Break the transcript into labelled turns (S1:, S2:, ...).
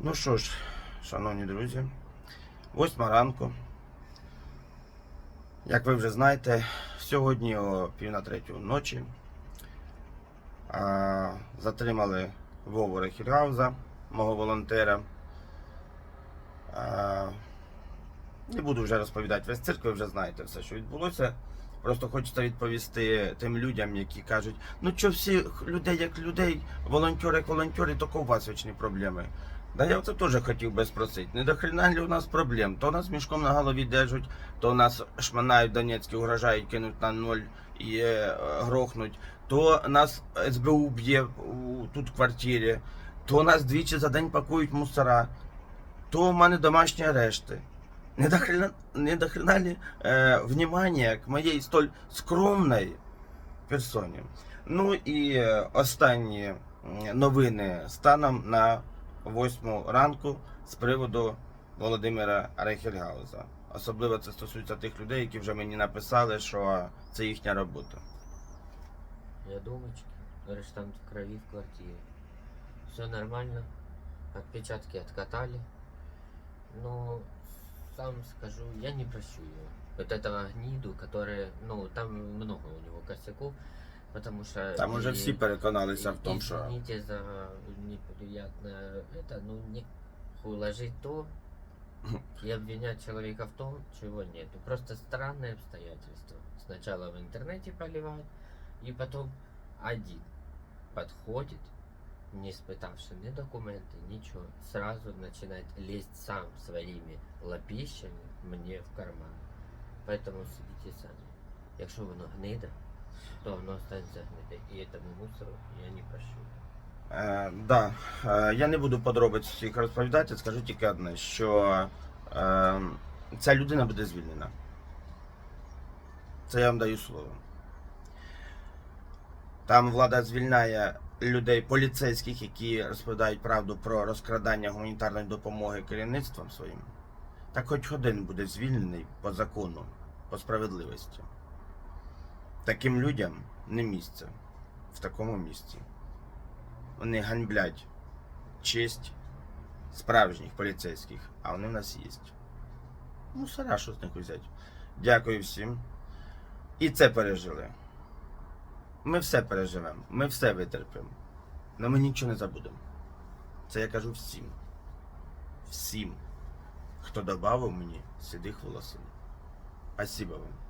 S1: Ну що ж, шановні друзі, восьма ранку. Як ви вже знаєте, сьогодні о пів на третю ночі а, затримали Вову Рехільгауза, мого волонтера. А, не буду вже розповідати весь цирк, ви вже знаєте все, що відбулося. Просто хочеться відповісти тим людям, які кажуть, ну що всі людей як людей, волонтери як волонтери, тільки у вас вічні проблеми. Да я це теж хотів би спросити. Не до хрена ли у нас проблем? То нас мішком на голові держать, то нас шманають Донецькі, угрожають, кинуть на ноль і е, грохнуть, то нас СБУ б'є у, тут в квартирі, то нас двічі за день пакують мусора, то в мене домашні арешти. Не до хрена, не до хрена ли е, внимання к моєї столь скромної персоні. Ну і е, останні новини станом на 8 ранку з приводу Володимира Рейхельгауза. Особливо це стосується тих людей, які вже мені написали, що це їхня робота.
S2: Я думочки, арештант в крови в квартире. Все нормально, отпечатки откатали. Но сам скажу, я не прощу его. Вот этого гниду, который, ну, там много у него косяков, потому что...
S1: Там уже всі переконалися в тому, що
S2: Извините за неприятное это, ну, не уложить то и обвинять человека в том, чего нет. Просто странные обстоятельства. Сначала в интернете поливают, и потом один подходит, не испытавший ни документы, ничего, сразу начинает лезть сам своими лапищами мне в карман. Поэтому судите сами. Якщо воно гнида, то воно останеться гниде. І этому мусору я не прощу.
S1: Е, да, е, я не буду подробиць всіх розповідати, скажу тільки одне, що е, ця людина буде звільнена. Це я вам даю слово. Там влада звільняє людей поліцейських, які розповідають правду про розкрадання гуманітарної допомоги керівництвом своїм. Так хоч один буде звільнений по закону, по справедливості. Таким людям не місце в такому місці. Вони ганьблять честь справжніх поліцейських, а вони в нас є. Ну, сара, що з них взяти. Дякую всім. І це пережили. Ми все переживемо, ми все витерпимо. Але ми нічого не забудемо. Це я кажу всім. Всім, хто додав мені сідих волосин. Спасибо вам.